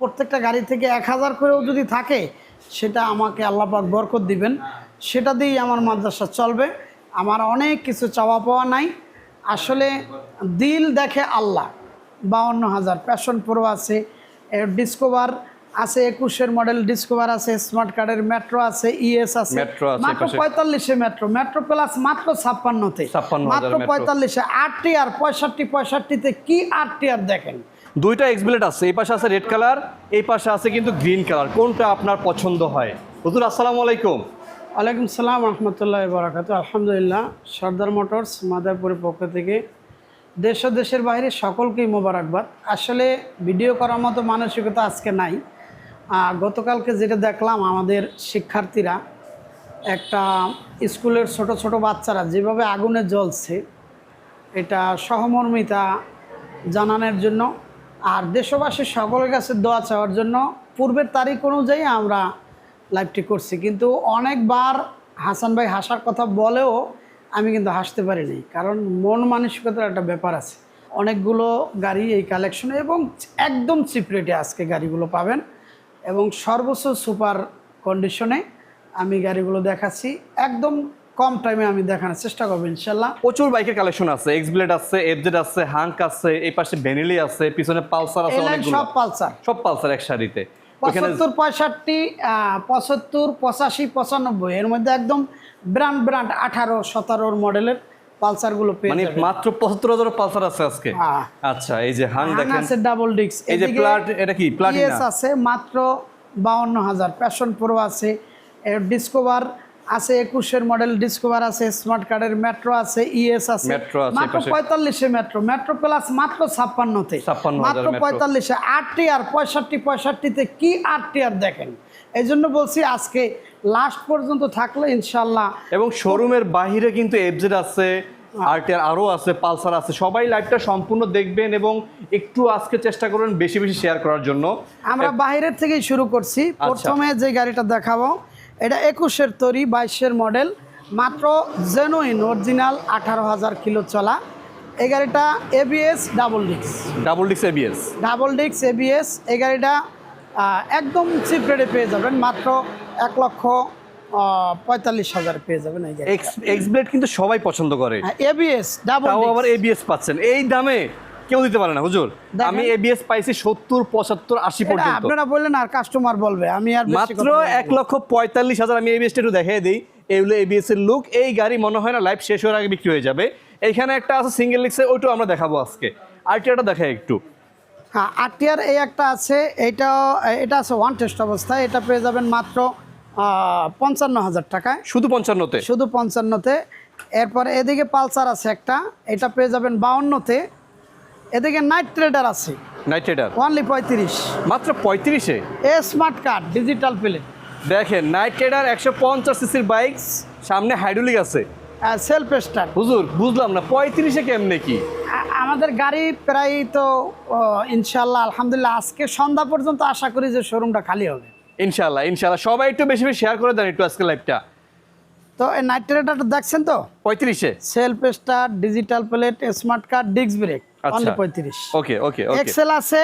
প্রত্যেকটা গাড়ি থেকে এক হাজার করেও যদি থাকে সেটা আমাকে আল্লাপাক বরকত দিবেন। সেটা দিয়েই আমার মাদ্রাসা চলবে। আমার অনেক কিছু চাওয়া পাওয়া নাই। আসলে দিল দেখে আল্লাহ। বাউন্ন হাজার প্যাশন প্রো আছে ডিসকভার আছে একুশের মডেল ডিসকভার আছে স্মার্ট কার্ডের মেট্রো আছে ইএস আছে। Metro আছে মাত্র পঁয়তাল্লিশে মেট্রো মেট্রো প্লাস মাত্র ছাপ্পান্নতে। 56 মাত্র। পঁয়তাল্লিশে। আটটি আর পঁয়ষট্টি পঁয়ষট্টিতে কি আটটি আর দেখেন? দুইটা এক্সবিলেট আছে, এই পাশে আছে রেড কালার এই পাশে আছে কিন্তু গ্রিন কালার কোনটা আপনার পছন্দ হয়? হুজুর, আসসালামু আলাইকুম। ওয়ালাইকুম সালাম রহমতুল্লাহ বারাকাতু আলহামদুলিল্লাহ, সর্দার মোটরস মাদারপুরের পক্ষ থেকে দেশ ও দেশের বাইরে সকলকেই মোবারকবাদ। আসলে ভিডিও করার মতো মানসিকতা আজকে নাই। গতকালকে যেটা দেখলাম, আমাদের শিক্ষার্থীরা একটা স্কুলের ছোট ছোট বাচ্চারা যেভাবে আগুনে জ্বলছে, এটা সহমর্মিতা জানানোর জন্য আর দেশবাসীর সকলের কাছে দোয়া চাওয়ার জন্য পূর্বের তারিখ অনুযায়ী আমরা লাইভটি করছি। কিন্তু অনেকবার হাসান ভাই হাসার কথা বলেও আমি কিন্তু হাসতে পারিনি। কারণ মন মানসিকতার একটা ব্যাপার আছে। অনেকগুলো গাড়ি এই কালেকশনে এবং একদম চিপ রেটে আজকে গাড়িগুলো পাবেন এবং সর্বোচ্চ সুপার কন্ডিশনে আমি গাড়িগুলো দেখাচ্ছি। একদম কম টাইমে আমি দেখানোর চেষ্টা করব ইনশাল্লাহ। প্রচুর বাইকের কালেকশন আছে এক্সবিলেট আছে এফজেড আছে হাঙ্ক আছে এই পাশে বেনেলি আছে পিছনে পালসার আছে অনেকগুলো। সব পালসার। সব পালসার এক সারিতে পঁচাত্তর পঁয়ষট্টি পঁচাত্তর পঁচাশি পঁচানব্বই এর মধ্যে একদম ব্র্যান্ড ব্র্যান্ড আঠারো সতেরোর মডেলের পালসারগুলো পেয়ে মানে মাত্র পঁচাত্তর হাজার পালসার আছে আজকে? হ্যাঁ। আচ্ছা এই যে হাং দেখেন। আছে ডাবল ডিক্স এই যে প্লাট এটা কি? প্লাটিনা আছে মাত্র বাউন্ন হাজার। প্যাশন প্রো আছে ডিসকভার আছে একুশের মডেল ডিসকভার আছে স্মার্ট কার্ডের মেট্রো আছে ইএস আছে। মাত্র পঁয়তাল্লিশে মেট্রো মেট্রো প্লাস মাত্র ছাপ্পান্নতে। 56 মাত্র। পঁয়তাল্লিশে। আটটি আর পঁয়ষট্টি পঁয়ষট্টিতে কি আটটি আর দেখেন? এই জন্য বলছি আজকে লাস্ট পর্যন্ত থাকলে ইনশাল্লাহ এবং শোরুমের বাহিরে কিন্তু এফজেড আছে আরটিআর আরও আছে পালসার আছে। সবাই লাইভটা সম্পূর্ণ দেখবেন এবং একটু আজকে চেষ্টা করবেন বেশি বেশি শেয়ার করার জন্য। আমরা বাইরের থেকেই শুরু করছি। আচ্ছা। প্রথমে যে গাড়িটা দেখাবো এটা একুশের তৈরি বাইশের মডেল মাত্র জেনুইন অরিজিনাল আঠারো হাজার কিলো চলা। এই গাড়িটা এবিএস ডাবল ডিক্স ডাবল ডিক্স এবিএস ডাবল ডিক্স এবিএস এই গাড়িটা একদম চিপ রেটে পেয়ে যাবেন মাত্র এক লক্ষ পঁয়তাল্লিশ হাজার পেয়ে যাবেন এই এক্স এক্সব্লেড কিন্তু সবাই পছন্দ করে। এবিএস ডাবল তাও আবার এবিএস পাচ্ছেন। এই দামে কেউ দিতে পারে না হুজুর। আমি এবিএস পাইছি সত্তর পঁচাত্তর আশি পর্যন্ত। আপনারা বললেন আর কাস্টমার বলবে আমি আর মাত্র। এক লক্ষ পঁয়তাল্লিশ হাজার আমি এবিএসটা একটু দেখিয়ে দিই। এইগুলো এবিএস এর লুক এই গাড়ি মনে হয় না লাইফ শেষ হওয়ার আগে বিক্রি হয়ে যাবে। এইখানে একটা আছে সিঙ্গেল লিক্সে ওইটাও আমরা দেখাবো আজকে। আরটিআরটা দেখাই একটু। হ্যাঁ আরটিআর এই একটা আছে এইটাও এটা আছে ওয়ান টেস্ট অবস্থায় এটা পেয়ে যাবেন মাত্র পঞ্চান্ন হাজার টাকায়। শুধু পঞ্চান্নতে? শুধু পঞ্চান্নতে। এরপরে এদিকে পালসার আছে একটা এটা পেয়ে যাবেন বাউন্নতে। এদিকে নাইট ট্রেডার আছে। নাইট রাইডার ওনলি পঁয়ত্রিশ। মাত্র পঁয়ত্রিশে? এ স্মার্ট কার্ড ডিজিটাল প্লেট দেখেন নাইট রাইডার একশো পঞ্চাশ সিসির বাইক সামনে হাইড্রোলিক আছে। সেলফ স্টার্ট হুজুর বুঝলাম না পঁয়ত্রিশে কেমনে কি? আমাদের গাড়ি প্রায় তো ইনশাল্লাহ আলহামদুলিল্লাহ আজকে সন্ধ্যা পর্যন্ত আশা করি যে শোরুমটা খালি হবে। ইনশাল্লাহ ইনশাল্লাহ সবাই একটু বেশি বেশি শেয়ার করে দেন একটু আজকে লাইভটা তো এই নাইট দেখছেন তো? পঁয়ত্রিশে। Self start digital plate smart card disc brake. Only পঁয়ত্রিশ। ওকে ওকে ওকে এক্সেল আছে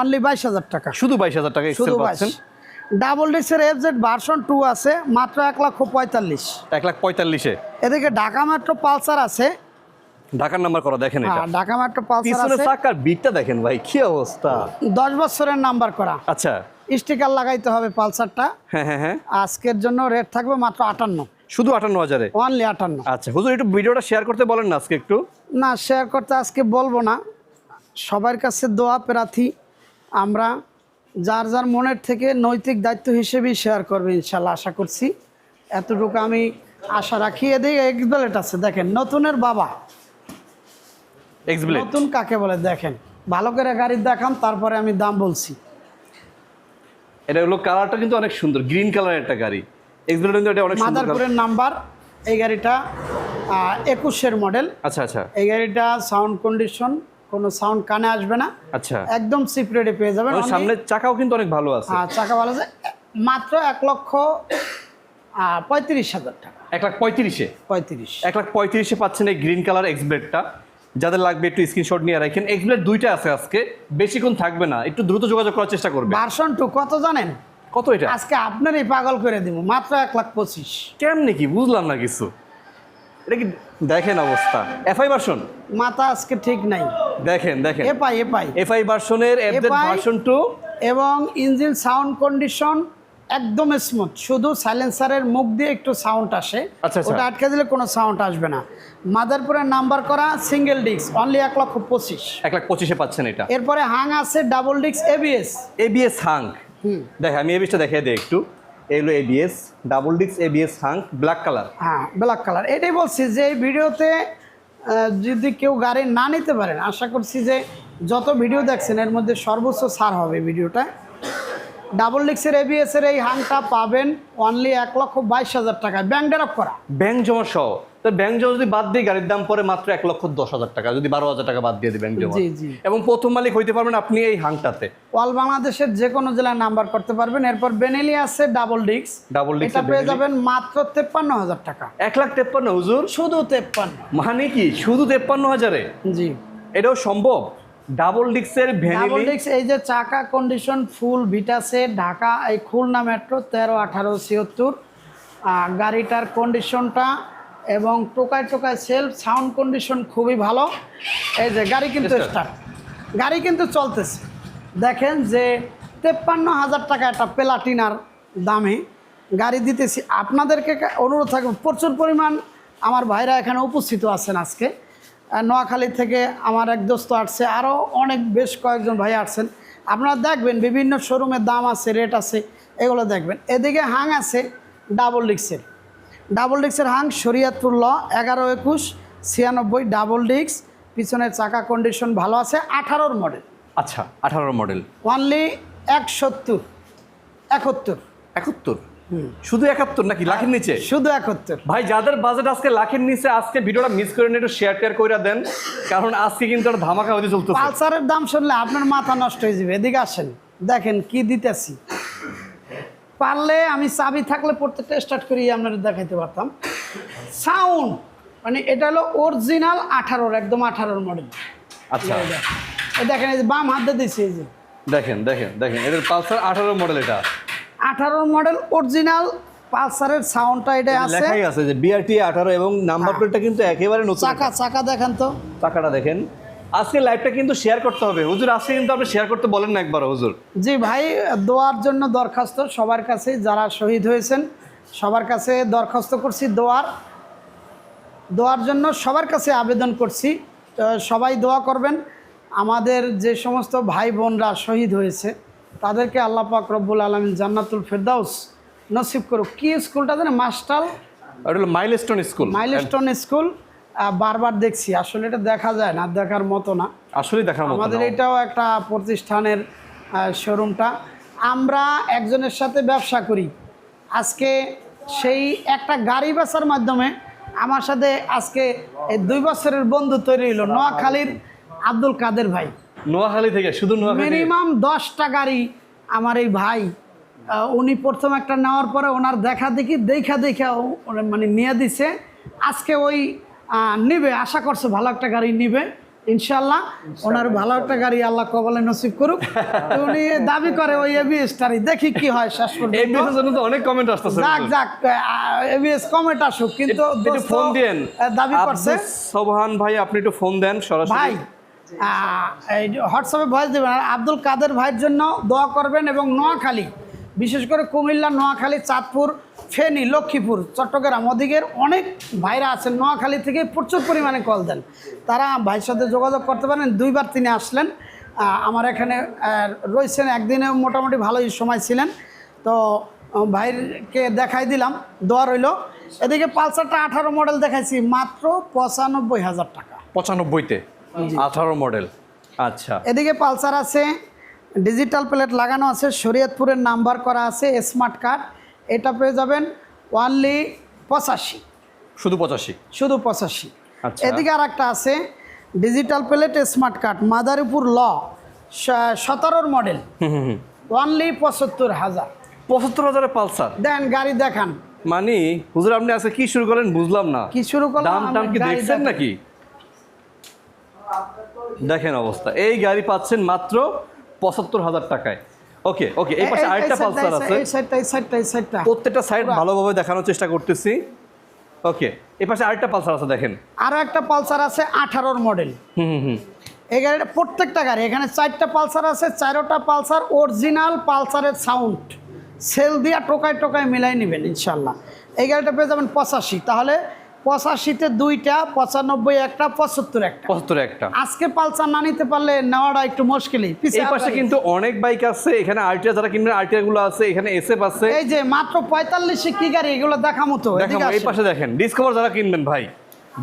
অনলি বাইশ হাজার টাকা। শুধু বাইশ হাজার টাকা শুধু এক্সেল বাইশ। পাচ্ছেন? ডাবল ডিস্কের এফ জেড ভার্সন টু আছে মাত্র এক লক্ষ পঁয়তাল্লিশ। এক লাখ পঁয়তাল্লিশে। এদিকে ঢাকা মেট্রো পালসার আছে। ঢাকার নাম্বার করা দেখেন এটা। হ্যাঁ, ঢাকা মেট্রো পালসার আছে। চাকার বিটটা দেখেন ভাই কি অবস্থা? দশ বছরের নাম্বার করা। আচ্ছা। স্টিকার লাগাইতে হবে পালসারটা। হ্যাঁ হ্যাঁ হ্যাঁ। আজকের জন্য রেট থাকবে মাত্র আটান্ন। শুধু আটান্ন হাজারে? অনলি আটান্ন। আচ্ছা হুজুর একটু ভিডিওটা শেয়ার করতে বলেন না আজকে একটু। না শেয়ার করতে আজকে বলব না। সবার কাছে দোয়া প্রার্থী। আমরা যার যার মনের থেকে নৈতিক দায়িত্ব হিসেবেই শেয়ার করবে ইনশাল্লাহ আশা করছি। এতটুকু আমি আশা রাখি। এদিকে এক্সবেলেট আছে দেখেন নতুনের বাবা। এক্সব্লেড নতুন কাকে বলে দেখেন। ভালো করে গাড়ি দেখান তারপরে আমি দাম বলছি। এটা হলো কালারটা কিন্তু অনেক সুন্দর গ্রিন কালারের একটা গাড়ি। এক্সব্লেড কিন্তু এটা অনেক সুন্দর। মাদারপুরের নাম্বার এই গাড়িটা একুশের মডেল। আচ্ছা আচ্ছা। এই গাড়িটা সাউন্ড কন্ডিশন কোনো সাউন্ড কানে আসবে না। আচ্ছা। একদম চিপ রেটে পেয়ে যাবেন। সামনের চাকাও কিন্তু অনেক ভালো আছে। আর চাকা ভালো আছে। মাত্র এক লক্ষ পঁয়ত্রিশ হাজার টাকা। এক লাখ পঁয়ত্রিশে। পঁয়ত্রিশ। এক লাখ পঁয়ত্রিশে পাচ্ছেন এই গ্রিন কালার এক্সব্লেডটা যাদের লাগবে একটু স্ক্রিনশট নিয়ে রাখেন। এগুলো দুইটা আছে আজকে। বেশিক্ষণ থাকবে না। একটু দ্রুত যোগাযোগ করার চেষ্টা করবে। ভার্সন টু কত জানেন? কত এটা? আজকে আপনারই পাগল করে দিব। মাত্র এক লাখ পঁচিশ। কেমনি কি? বুঝলাম না কিছু। এটা কি দেখেন অবস্থা। এফআই ভার্সন মাথা আজকে ঠিক নাই। দেখেন দেখেন। এপাই এপাই এফআই ভার্সনের এফজেড ভার্সন টু এবং ইঞ্জিন সাউন্ড কন্ডিশন একদম স্মুথ শুধু সাইলেন্সারের মুখ দিয়ে একটু সাউন্ড আসে। আচ্ছা, আচ্ছা। ওটা আটকে দিলে কোনো সাউন্ড আসবে না। মাদারপুরের নাম্বার করা সিঙ্গেল ডিস্ক অনলি এক লক্ষ পঁচিশ। এক লাখ পঁচিশে পাচ্ছেন এটা। এরপরে হাং আছে double disc ABS ABS Hang দেখ আমি এবিএসটা দেখিয়ে দিই একটু। এগুলো এবিএস ডাবল ডিক্স এবিএস হাং ব্ল্যাক কালার হ্যাঁ ব্ল্যাক কালার এটাই বলছি যে এই ভিডিওতে যদি কেউ গাড়ি না নিতে পারেন আশা করছি যে যত ভিডিও দেখছেন এর মধ্যে সর্বোচ্চ সার হবে ভিডিওটা। ডাবল ডিক্সের এবিএস এর এই হাংটা পাবেন অনলি এক লক্ষ বাইশ হাজার টাকায়। ব্যাংক ড্রাফ করা। ব্যাংক জমা সহ। তো ব্যাংক জমা যদি বাদ দিয়ে গাড়ির দাম পরে মাত্র এক লক্ষ দশ হাজার টাকা। যদি বারো হাজার টাকা বাদ দিয়ে দিই ব্যাংক জমা। এবং প্রথম মালিক হইতে পারবেন আপনি এই হাংটাতে। অল বাংলাদেশের যে কোনো জেলায় নাম্বার করতে পারবেন। এরপর বেনেলি আছে ডাবল ডিক্স ডাবল ডিক্স এটা পেয়ে যাবেন মাত্র তেপ্পান্ন হাজার টাকা। এক লাখ তেপ্পান্ন হুজুর? শুধু তেপ্পান্ন। মানে কি? শুধু তেপ্পান্ন হাজারে? জি। এটাও সম্ভব? ডাবল ডিক্সের ডাবল ডিক্স এই যে চাকা কন্ডিশন ফুল ভিটাসে ঢাকা এই খুলনা মেট্রো তেরো আঠারো ছিয়াত্তর। গাড়িটার কন্ডিশনটা এবং টোকায় টোকায় সেলফ সাউন্ড কন্ডিশন খুবই ভালো। এই যে গাড়ি কিন্তু স্টার্ট গাড়ি কিন্তু চলতেছে। দেখেন যে তেপ্পান্ন হাজার টাকা একটা প্লাটিনার দামে গাড়ি দিতেছি। আপনাদেরকে অনুরোধ থাকবে প্রচুর পরিমাণ আমার ভাইরা এখানে উপস্থিত আছেন আজকে। নোয়াখালী থেকে আমার এক দোস্ত আসছে আরও অনেক বেশ কয়েকজন ভাই আসছেন। আপনারা দেখবেন বিভিন্ন শোরুমের দাম আছে রেট আছে এগুলো দেখবেন। এদিকে হাং আছে ডাবল ডিক্সের ডাবল ডিক্সের হাং শরিয়াতপুর ল এগারো একুশ ছিয়ানব্বই ডাবল ডিক্স পিছনের চাকা কন্ডিশন ভালো আছে আঠারোর মডেল আচ্ছা আঠারো মডেল অনলি এক সত্তর একাত্তর। একাত্তর? শুধু একাত্তর নাকি লাখের নিচে? শুধু একাত্তর। ভাই যাদের বাজেট আজকে লাখের নিচে আজকে ভিডিওটা মিস করে একটু শেয়ার টেয়ার করে দেন কারণ আজকে কিন্তু একটা ধামাকা হতে চলতো পালসারের দাম শুনলে আপনার মাথা নষ্ট হয়ে যাবে। এদিকে আসেন দেখেন কি দিতেছি। পারলে আমি চাবি থাকলে প্রত্যেকটা স্টার্ট করিয়ে আপনাদের দেখাইতে পারতাম। সাউন্ড মানে এটা হলো অরিজিনাল আঠারোর একদম আঠারোর মডেল আচ্ছা। দেখেন এই যে বাম হাতে দিয়েছি এই যে। দেখেন দেখেন দেখেন এদের পালসার আঠারো মডেল এটা। আঠারোর মডেল অরিজিনাল পালসারের সাউন্ডটা এটা আছে। লেখাই আছে যে বিআরটি আঠারো এবং নাম্বার প্লেটটা কিন্তু একেবারে নতুন চাকা চাকা দেখেন তো। চাকাটা দেখেন। আজকে লাইভটা কিন্তু শেয়ার করতে হবে। হুজুর আজকে কিন্তু আপনি শেয়ার করতে বলেন না একবার হুজুর। জি ভাই দোয়ার জন্য দরখাস্ত সবার কাছে যারা শহীদ হয়েছেন সবার কাছে দরখাস্ত করছি দোয়ার। দোয়ার জন্য সবার কাছে আবেদন করছি। সবাই দোয়া করবেন। আমাদের যে সমস্ত ভাই বোনরা শহীদ হয়েছে তাদেরকে আল্লাহ পাক রব্বুল আলমিন জান্নাতুল ফেরদাউস নসিব করুক। কি স্কুলটা জানে মাস্টাল? মাইলস্টোন স্কুল মাইলস্টোন স্কুল বারবার দেখছি। আসলে এটা দেখা যায় না দেখার মতো না। আসলে দেখার মতো আমাদের এটাও একটা প্রতিষ্ঠানের শোরুমটা আমরা একজনের সাথে ব্যবসা করি। আজকে সেই একটা গাড়ি বেচার মাধ্যমে আমার সাথে আজকে দুই বছরের বন্ধু তৈরি হলো নোয়াখালীর আব্দুল কাদের ভাই। নোয়াখালী থেকে শুধু নোয়াখালী মিনিমাম দশটা গাড়ি আমার এই ভাই উনি প্রথম একটা নেওয়ার পরে ওনার দেখা দেখি দেখা দেখা মানে নিয়ে দিছে। আজকে ওই নিবে আশা করছে ভালো একটা গাড়ি নিবে ইনশাল্লাহ ওনার ভালো একটা গাড়ি আল্লাহ কবলে নসিব করুক। উনি দাবি করে ওই এবিএসটারই দেখি কি হয় শেষ পর্যন্ত। বিষয়ের জন্য তো অনেক কমেন্ট আসতেছে। যাক যাক এবিএস কমেন্ট আসুক কিন্তু ফোন দেন। দাবি করছে। সোবহান ভাই আপনি একটু ফোন দেন সরাসরি। ভাই হোয়াটসঅ্যাপে ভয়েস দেবেন। আর আব্দুল কাদের ভাইয়ের জন্য দোয়া করবেন এবং নোয়াখালী, বিশেষ করে কুমিল্লা, নোয়াখালী, চাঁদপুর, ফেনী, লক্ষ্মীপুর, চট্টগ্রাম ওদিকের অনেক ভাইরা আছেন। নোয়াখালী থেকে প্রচুর পরিমাণে কল দেন। তারা ভাইয়ের সাথে যোগাযোগ করতে পারেন। দুইবার তিনি আসলেন। আমার এখানে রয়েছেন। একদিনে মোটামুটি ভালোই সময় ছিলেন। তো ভাইকে দেখাই দিলাম। দোয়া রইল। এদিকে পালসারটা আঠারো মডেল দেখাইছি। মাত্র পঁচানব্বই হাজার টাকা। পঁচানব্বইতে? আঠারো মডেল। আচ্ছা। এদিকে পালসার আছে ডিজিটাল প্লেট লাগানো আছে শরীয়তপুরের নাম্বার করা আছে স্মার্ট কার্ড। এটা পেয়ে যাবেন ওয়ানলি পঁচাশি। শুধু পঁচাশি? শুধু পঁচাশি। আচ্ছা। এদিকে আর একটা আছে digital plate smart card Madaripur ল সতেরোর মডেল। হুম হুম হুম। ওয়ানলি পঁচাত্তর হাজার। পঁচাত্তর হাজারে পালসার? দেন গাড়ি দেখান। মানে হুজুর আপনি আজকে কি শুরু করেন বুঝলাম না। কি শুরু করলাম? দাম টাম কি দেখছেন নাকি? দেখেন অবস্থা। এই গাড়ি পাচ্ছেন মাত্র পঁচাত্তর হাজার টাকায়। ওকে ওকে এই পাশে আরেকটা পালসার আছে। প্রত্যেকটা সাইড ভালোভাবে দেখানোর চেষ্টা করতেছি। ওকে এই পাশে আরেকটা পালসার আছে দেখেন। আরও একটা পালসার আছে আঠারোর মডেল হুম হুম হুম। এই গাড়িটা প্রত্যেকটা গাড়ি এখানে চারটা পালসার আছে চারোটা পালসার অরিজিনাল পালসারের সাউন্ড সেল দিয়া টোকায় টোকায় মিলাই নেবেন ইনশাল্লাহ। এই গাড়িটা পেয়ে যাবেন পঁচাশি তাহলে পঁচাশিতে দুইটা পঁচানব্বই একটা পঁচাত্তর একটা। পঁচাত্তর একটা। আজকে পালসার না নিতে পারলে নেওয়াটা একটু মুশকিলই। এই পাশে কিন্তু অনেক বাইক আছে এখানে আরটিআর যারা কিনবেন আরটিআরগুলো আছে এখানে এসএফ আছে। এই যে মাত্র পঁয়তাল্লিশে কি গাড়ি এগুলো দেখা মতো এই পাশে দেখেন ডিসকভার যারা কিনবেন ভাই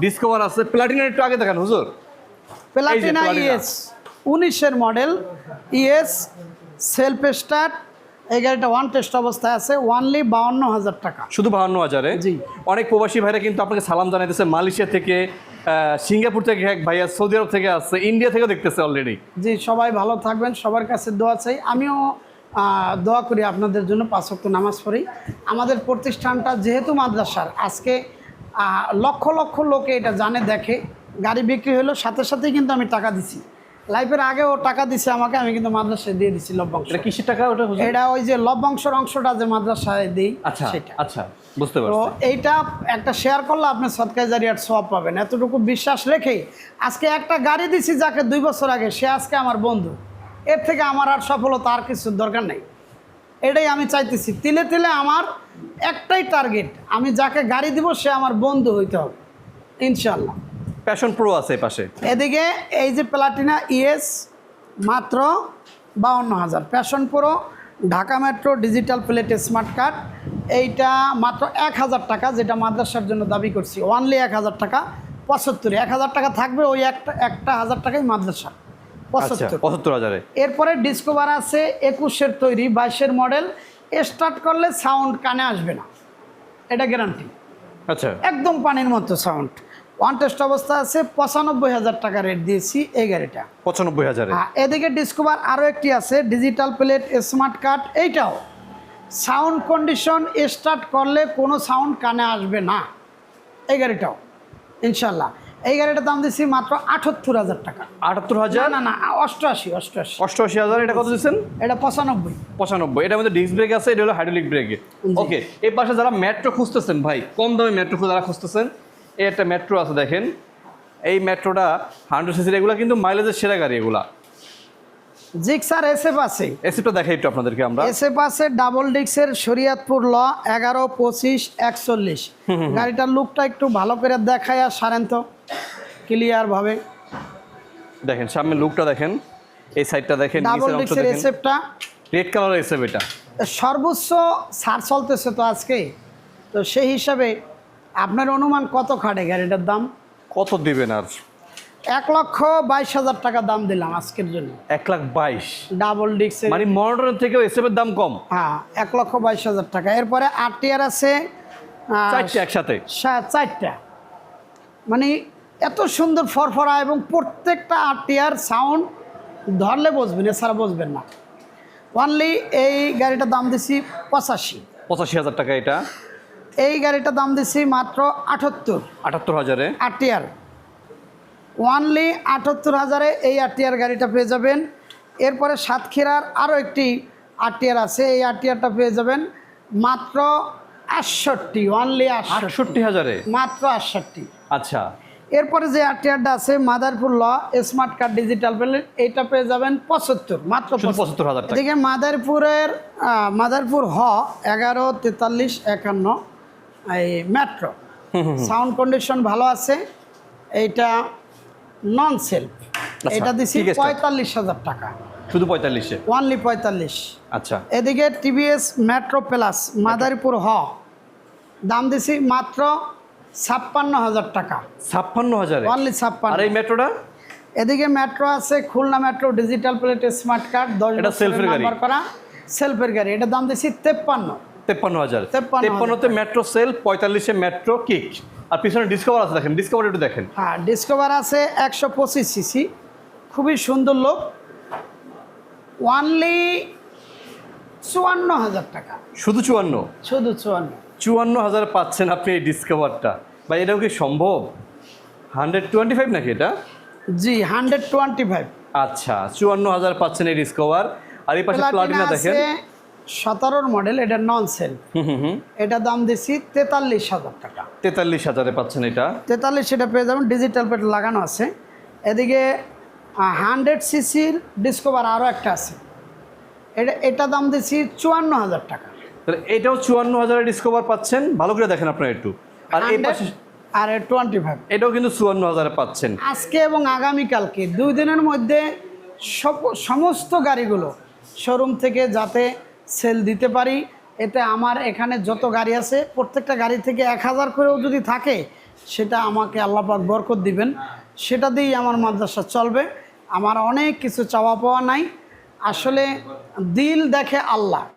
ডিসকভার আছে প্লাটিনার একটু আগে দেখেন হুজুর। প্লাটিনা। ইএস উনিশের মডেল ইএস সেলফ স্টার্ট এই গাড়িটা ওয়ান টেস্ট অবস্থায় আছে ওয়ানলি বাউন্ন হাজার টাকা। শুধু হাজারে? জি। অনেক প্রবাসী ভাইরা কিন্তু আপনাকে সালাম জানাইতেছে মালয়েশিয়া থেকে সিঙ্গাপুর থেকে এক ভাইয়া সৌদি আরব থেকে আসছে ইন্ডিয়া থেকেও দেখতেছে অলরেডি জি সবাই ভালো থাকবেন সবার কাছে দোয়া চাই। আমিও দোয়া করি আপনাদের জন্য পাঁচ ওয়াক্ত নামাজ পড়ি। আমাদের প্রতিষ্ঠানটা যেহেতু মাদ্রাসার আজকে লক্ষ লক্ষ লোকে এটা জানে দেখে। গাড়ি বিক্রি হলো সাথে সাথেই কিন্তু আমি টাকা দিছি। লাইফের আগে ও টাকা দিছে আমাকে আমি কিন্তু মাদ্রাসায় দিয়ে দিছি লভ্যাংশ। এটা কিসের টাকা ওটা হুজুর? এটা ওই যে লভ্যাংশের অংশটা যে মাদ্রাসায় দিই আচ্ছা সেটা। আচ্ছা বুঝতে তো পারছি। এইটা একটা শেয়ার করলে আপনি সৎকায় জারিয়ার সব পাবেন। এতটুকু বিশ্বাস রেখে আজকে একটা গাড়ি দিছি যাকে দুই বছর আগে সে আজকে আমার বন্ধু। এর থেকে আমার আর সফলতা আর কিছু দরকার নেই। এটাই আমি চাইতেছি। তিলে তিলে আমার একটাই টার্গেট আমি যাকে গাড়ি দিব সে আমার বন্ধু হইতে হবে ইনশাল্লাহ প্যাশন প্রো আছে পাশে। এদিকে এই যে প্লাটিনা ইএস মাত্র বাউন্ন হাজার। Passion Pro Dhaka metro digital plate smart card এইটা মাত্র এক হাজার টাকা যেটা মাদ্রাসার জন্য দাবি করছি। ওনলি এক হাজার টাকা পঁচাত্তরে এক হাজার টাকা থাকবে ওই একটা একটা হাজার টাকাই মাদ্রাসা। আচ্ছা পঁচাত্তর। পঁচাত্তর হাজারে। এরপরে ডিসকোভার আছে একুশের তৈরি বাইশের মডেল। স্টার্ট করলে সাউন্ড কানে আসবে না। এটা গ্যারান্টি আচ্ছা। একদম পানির মতো সাউন্ড ওয়ান টেস্ট অবস্থা আছে পঁচানব্বই হাজার টাকা রেট দিয়েছি এই গাড়িটা। পঁচানব্বই হাজারে। হ্যাঁ এদিকে ডিসকভার আরও একটি আছে ডিজিটাল প্লেট স্মার্ট কার্ড এইটাও। সাউন্ড কন্ডিশন স্টার্ট করলে কোনো সাউন্ড কানে আসবে না। এই গাড়িটাও ইনশাল্লাহ। এই গাড়িটার দাম দিচ্ছি মাত্র আটাত্তর হাজার টাকা। আটাত্তর হাজার? না না অষ্টআশি অষ্টআশি। অষ্টআশি হাজার এটা কত দিচ্ছেন? এটা পঁচানব্বই। পঁচানব্বই। এটার মধ্যে ডিস্ক ব্রেক আছে এটা হলো হাইড্রোলিক ব্রেক ওকে এই পাশে যারা মেট্রো খুঁজতেছেন ভাই কম দামে মেট্রো যারা খুঁজতেছেন এই একটা মেট্রো আছে দেখেন। এই মেট্রোটা হান্ড্রেড সিসির এগুলো কিন্তু মাইলেজের সেরা গাড়ি এগুলা। জিক্সার এসএফ আছে। এসিটা দেখাই একটু আপনাদেরকে আমরা। এসএফ আছে ডাবল ডিক্সের শরিয়াতপুর ল এগারো পঁচিশ একচল্লিশ। গাড়িটার লুকটা একটু ভালো করে দেখায় আর সারেন তো। ক্লিয়ার ভাবে। দেখেন সামনে লুকটা দেখেন। এই সাইডটা দেখেন ডাবল ডিক্সের এসএফটা রেড কালার এসে এটা। সর্বোচ্চ ছাড় চলতেছে তো আজকে। তো সেই হিসাবে আপনার অনুমান কত খাটে গাড়িটার দাম? কত দিবেন আর? এক লক্ষ বাইশ হাজার টাকা দাম দিলাম আজকের জন্য। এক লাখ বাইশ। ডাবল ডিক্স মানে মডার্ন থেকেও এসএফের দাম কম। হ্যাঁ এক লক্ষ বাইশ হাজার টাকা। এরপরে আর টিয়ার আছে চারটে একসাথে। চারটা। মানে এত সুন্দর ফরফরা এবং প্রত্যেকটা আরটিআর সাউন্ড ধরলে বসবেন এছাড়া বসবেন না। অনলি এই গাড়িটার দাম দিছি পঁচাশি। পঁচাশি হাজার টাকা এটা। এই গাড়িটার দাম দিছি মাত্র আটাত্তর। আটাত্তর হাজারে? আরটিআর ওয়ানলি আটাত্তর হাজারে এই আরটিআর গাড়িটা পেয়ে যাবেন। এরপরে সাতক্ষীরার আরও একটি আরটিআর আছে এই আরটিআরটা পেয়ে যাবেন মাত্র আটষট্টি ওয়ানলি আটষট্টি। হাজারে? মাত্র আটষট্টি। আচ্ছা। এরপরে যে আরটিআরটা আছে মাদারপুর ল স্মার্ট কার্ড ডিজিটাল প্লেট এইটা পেয়ে যাবেন পঁচাত্তর মাত্র পঁচাত্তর। হাজার এদিকে মাদারপুরের মাদারপুর হ এগারো তেতাল্লিশ একান্ন এই মেট্রো সাউন্ড কন্ডিশন ভালো আছে এইটা নন সেলফ আচ্ছা, এটা দিছি পঁয়তাল্লিশ হাজার টাকা। শুধু পঁয়তাল্লিশে? ওয়ানলি পঁয়তাল্লিশ। আচ্ছা। এদিকে টিভিএস মেট্রো প্লাস মাদারীপুর হ। দাম দিছি মাত্র ছাপ্পান্ন হাজার টাকা। ছাপ্পান্ন হাজার? অনলি আর ছাপ্পান্ন এই মেট্রোটা? এদিকে মেট্রো আছে Khulna metro digital plate smart card দশ বছরের গাড়ি। নাম্বার করা সেলফের গাড়ি। এটা দাম দিছি তেপ্পান্ন। তেপ্পান্ন হাজার। তেপ্পান্নতে মেট্রো সেল পঁয়তাল্লিশে মেট্রো কিক আর পিছনে ডিসকভার আছে দেখেন ডিসকভার একটু দেখেন। হ্যাঁ ডিসকভার আছে একশো পঁচিশ সিসি খুবই সুন্দর লোক। ওয়ানলি চুয়ান্ন হাজার টাকা। শুধু চুয়ান্ন? শুধু চুয়ান্ন। চুয়ান্ন হাজার পাচ্ছেন আপনি এই ডিসকভারটা বা এটাও কি সম্ভব? হান্ড্রেড টোয়েন্টি ফাইভ নাকি এটা? জি হান্ড্রেড টোয়েন্টি ফাইভ। আচ্ছা চুয়ান্ন হাজার পাচ্ছেন এই ডিসকভার আর এই পাশে প্লাটিনা দেখেন। সতেরোর মডেল এটা নন সেল এটা দাম দিচ্ছি তেতাল্লিশ হাজার টাকা। তেতাল্লিশ হাজারে পাচ্ছেন এটা। তেতাল্লিশ সেটা পেয়ে যাবেন ডিজিটাল পেট লাগানো আছে। এদিকে হান্ড্রেড সিসির ডিসকভার আরও একটা আছে। এটা এটা দাম দিচ্ছি চুয়ান্ন হাজার টাকা। তাহলে এটাও চুয়ান্ন হাজারে ডিসকভার পাচ্ছেন। ভালো করে দেখেন আপনারা একটু। আর এই 100 পাশে আর টোয়েন্টি ফাইভ এটাও কিন্তু চুয়ান্ন হাজারে পাচ্ছেন। আজকে এবং আগামীকালকে দুই দিনের মধ্যে সব সমস্ত গাড়িগুলো শোরুম থেকে যাতে সেল দিতে পারি। এতে আমার এখানে যত গাড়ি আছে, প্রত্যেকটা গাড়ি থেকে এক হাজার করেও যদি থাকে, সেটা আমাকে আল্লাপাক বরকত দিবেন। সেটা দিয়েই আমার মাদ্রাসা চলবে। আমার অনেক কিছু চাওয়া পাওয়া নাই। আসলে দিল দেখে আল্লাহ।